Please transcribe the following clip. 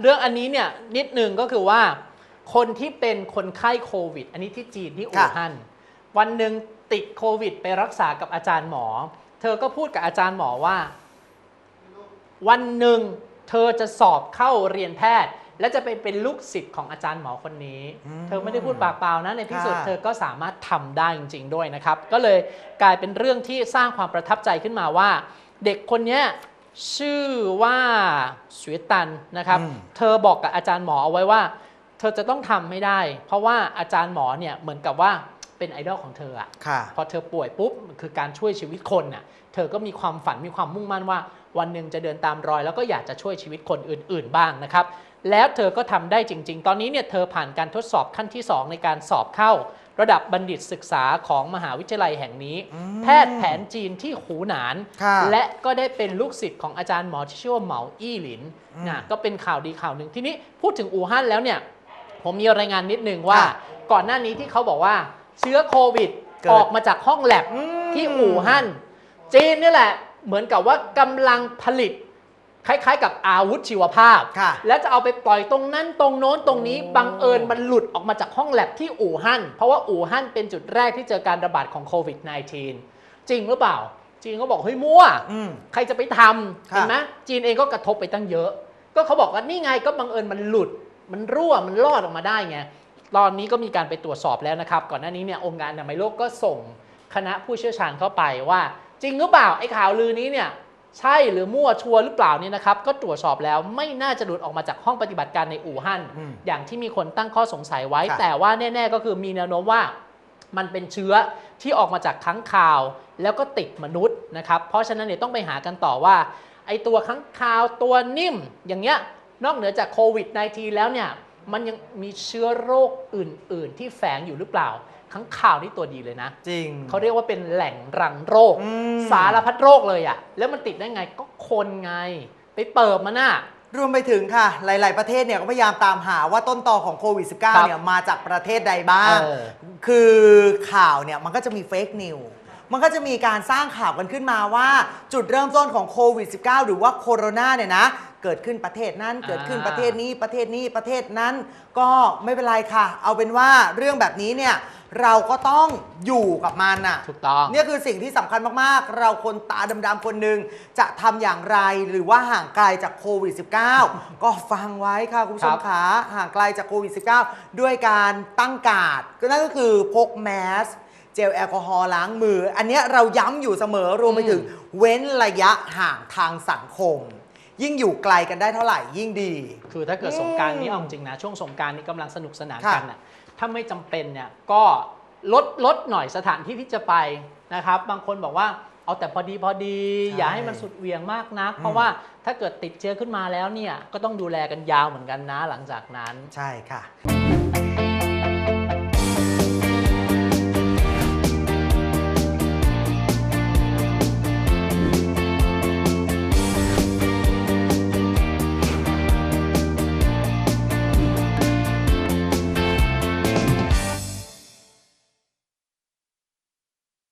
เรื่องอันนี้เนี่ยนิดนึงก็คือว่า คนที่เป็นคนไข้โควิด อันนี้ที่จีนที่อู่ค่ะฮั่นวันหนึ่งติดโควิด ไปรักษากับอาจารย์หมอ เธอก็พูดกับอาจารย์หมอว่า วันหนึ่งเธอจะสอบเข้าเรียนแพทย์ และจะไปเป็นลูกศิษย์ของอาจารย์หมอคนนี้อืมเธอไม่ได้พูดปากเปล่านะในที่สุดค่ะเธอก็สามารถทำได้จริง ๆ ด้วยนะครับ ก็เลยกลายเป็นเรื่องที่สร้างความประทับใจขึ้นมาว่า เด็กคนเนี้ย ชื่อว่าสวยตันนะครับอืมเธอบอกกับอาจารย์หมอเอาไว้ว่า เธอจะต้องทำไม่ได้ เพราะว่าอาจารย์หมอเนี่ยเหมือนกับว่าเป็นไอดอลของเธออะค่ะพอเธอป่วยปุ๊บคือการช่วยชีวิตคนน่ะ เธอก็มีความฝันมีความมุ่งมั่นว่า วันหนึ่งจะเดินตามรอย แล้วก็อยากจะช่วยชีวิตคนอื่น ๆ บ้างนะครับ แล้วเธอก็ทำได้จริง ๆ ตอนนี้เนี่ยเธอผ่านการทดสอบขั้นที่ 2 ในการสอบเข้า ระดับบัณฑิตศึกษาของมหาวิทยาลัยแห่งนี้อืมแพทย์แผนจีนที่หูหนานค่ะและก็ได้เป็นลูกศิษย์ของอาจารย์หมอที่ชื่อว่าเหมาอี้หลินอืมนะก็เป็นข่าวดีข่าวหนึ่งทีนี้พูดถึงอู่ฮั่นแล้วเนี่ย ผมมีรายงานนิดนึงว่าค่ะก่อนหน้านี้ที่เขาบอกว่าเชื้อโควิดเกิด ออกมาจากห้องแลบอืมที่อู่ฮั่นจีนนี่แหละเหมือนกับว่ากำลังผลิต คล้ายๆ กับอาวุธชีวภาพ ค่ะแล้วจะเอาไปปล่อยตรงนั้นตรงโน้นตรงนี้โอ้บังเอิญมันหลุดออกมาจากห้องแลบที่อู่ฮั่นเพราะว่าอู่ฮั่นเป็นจุดแรกที่เจอการระบาดของโควิด -19 จริงหรือเปล่า จีนก็บอกเฮ้ยมั่ว อืม ใครจะไปทำค่ะ เห็นไหมจีนเองก็กระทบไปตั้งเยอะ ก็เขาบอกว่านี่ไงก็บังเอิญมันหลุด มันรั่วมันรอดออกมาได้ไงตอนนี้ก็มีการไปตรวจสอบแล้วนะครับ ก่อนหน้านี้เนี่ยองค์การอนามัยโลกก็ส่งคณะผู้เชี่ยวชาญเข้าไปว่า จริงหรือเปล่าไอ้ข่าวลือนี้เนี่ย ใช่หรือมั่วชัวร์หรือเปล่าเนี่ยนะครับก็ตรวจสอบแล้วไม่น่าจะหลุดออกมาจากห้องปฏิบัติการในอู่ฮั่นอืมอย่างที่มีคนตั้งข้อสงสัยไว้ค่ะแต่ว่าแน่ ๆ ก็คือมีแนวโน้มว่า มันเป็นเชื้อที่ออกมาจากค้างคาว แล้วก็ติดมนุษย์นะครับเพราะฉะนั้นเนี่ยต้องไปหากันต่อว่า ไอตัวค้างคาวตัวนิ่ม อย่างเงี้ยนอกเหนือจากโควิด -19 แล้วเนี่ยมันยังมีเชื้อโรคอื่น ๆ ที่แฝงอยู่หรือเปล่า ค้างคาวนี่ตัวดีเลยนะ จริง เขาเรียกว่าเป็นแหล่งรังโรค อืม สารพัดโรคเลยอะแล้วมันติดได้ไงก็คนไง ไปเปิดมันน่ะ รวมไปถึงค่ะ หลาย ๆ ประเทศเนี่ยก็พยายามตามหาว่าต้นตอของโควิด -19 ครับเนี่ยมาจากประเทศใดบ้าง เออ คือข่าวเนี่ยมันก็จะมีเฟกนิว มันก็จะมีการสร้างข่าวกันขึ้นมาว่า จุดเริ่มต้นของโควิด -19 หรือว่าโคโรนาเนี่ยนะ เกิดขึ้นประเทศนั้น เกิดขึ้นประเทศนี้ประเทศนี้ประเทศนั้น ก็ไม่เป็นไรค่ะ เอาเป็นว่าเรื่องแบบนี้เนี่ยเราก็ต้องอยู่กับมันน่ะถูกต้องเนี่ยคือสิ่งที่สำคัญมากๆ เราคนตาดำๆคนหนึ่งจะทำอย่างไรหรือว่าห่างไกลจากโควิด -19 ก็ฟังไว้ค่ะคุณผู้ชมครับขาห่างไกลจากโควิด -19 ด้วยการตั้งการ์ดก็นั่นก็คือพกแมส เจลแอลกอฮอล์ล้างมือ อันเนี้ยเราย้ำอยู่เสมอรวมไปถึงเว้นระยะห่างทางสังคม ยิ่งอยู่ไกลกันได้เท่าไหร่ยิ่งดี คือถ้าเกิดสงกรารนี้เอาจริงนะ ช่วงสงกรารนี้กำลังสนุกสนานค่ะกันน่ะถ้าไม่จำเป็นเนี่ยก็ลดลดหน่อยสถานที่ที่จะไปนะครับ บางคนบอกว่าเอาแต่พอดีพอดีอย่าให้มันสุดเหวียงมากนัก เพราะว่าถ้าเกิดติดเชื้อขึ้นมาแล้วเนี่ยก็ต้องดูแลกันยาวเหมือนกันนะหลังจากนั้น ใช่ค่ะ